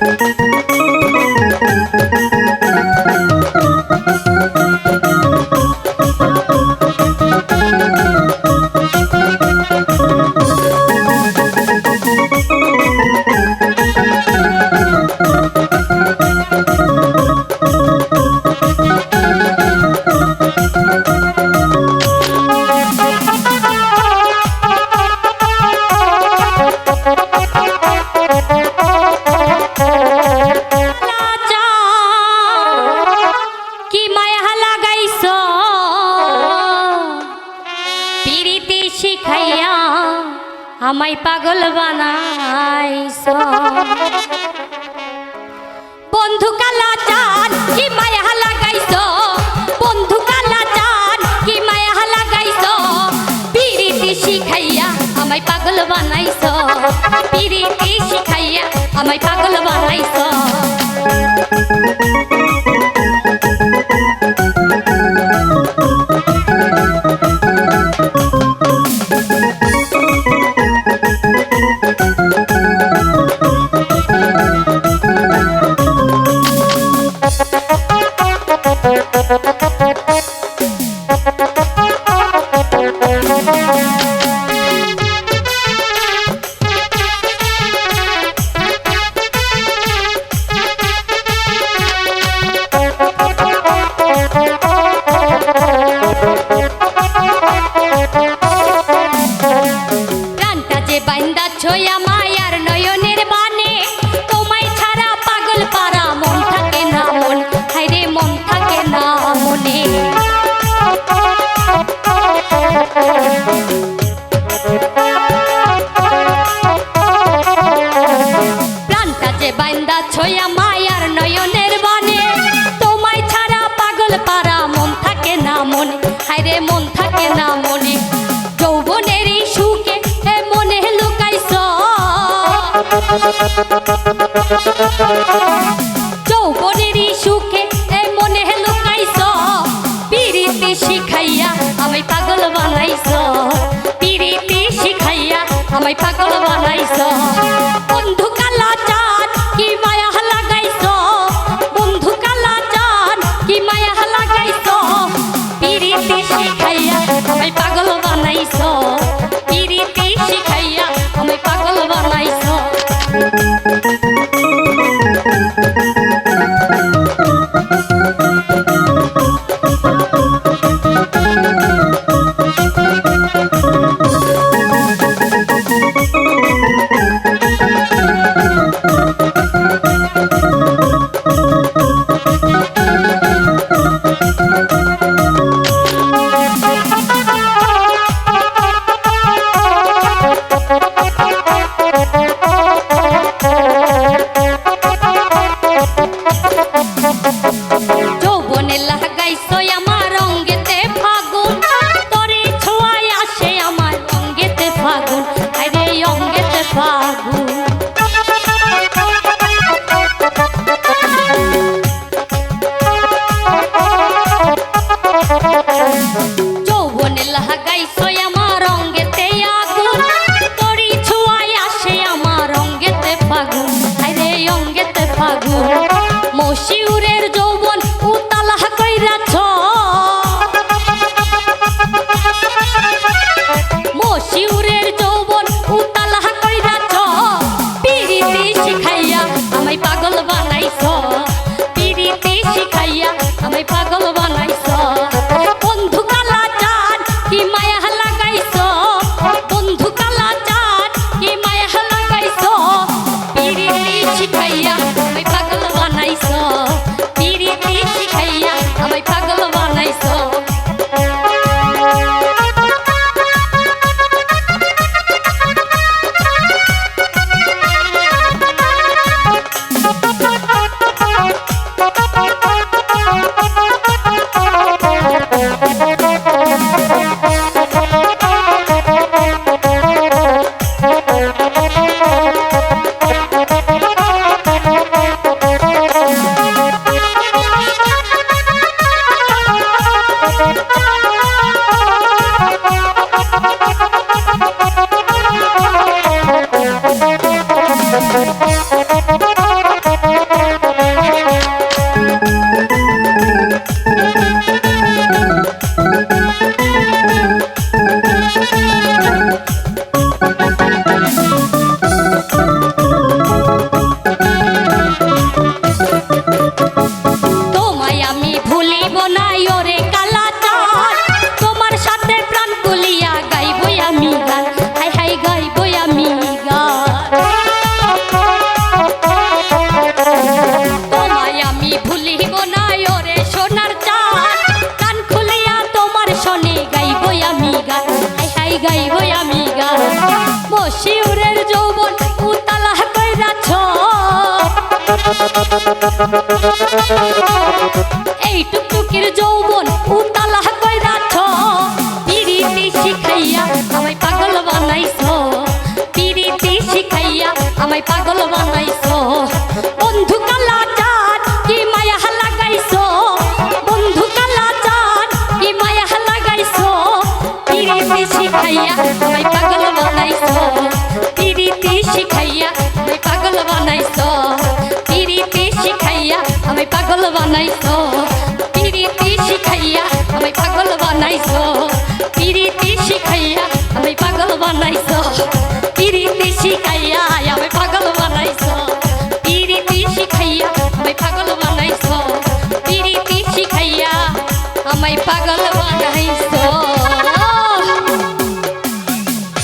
Thank পিড়িতে শিখাইয়া আমায় পাগল বানাইছ। বন্ধু কালা চান কি মায়া লাগাইছ? বন্ধু কালা চান কি মায়া লাগাইছ? পিড়িতে শিখাইয়া আমায় পাগল বানাইছ। পিড়িতে শিখাইয়া আমায় পাগল বানাইছ। Ha ha ha! থাকে না মনে। হায় মন থাকে না মনে। যৌবনেরই সুখে এ মনে লুকাইছ। যৌবনেরই সুখে এ মনে লুকাইছ। পিড়িতে শিখাইয়া আমায় পাগল বানাইছ। পিড়িতে শিখাইয়া আমায় পাগল পাইছ soy আমি গান যৌবন এই টুকটুকির যৌবন উতালা কইরা ছ শিখাইয়া আমায় পাগল বানাইছ। পিড়িতে শিখাইয়া আমায় পাগল বানাইছ। বানাইছো। পিরিতি শিখাইয়া আমি পাগল বানাইছ। পিরিতি শিখাইয়া আমি পাগল বানাইছো। পিরিতি শিখাইয়া আমায় পাগল বানাইছো। পিরিতি শিখাইয়া আমায় পাগল বানাইছো। শিখাইয়া আমায় পাগল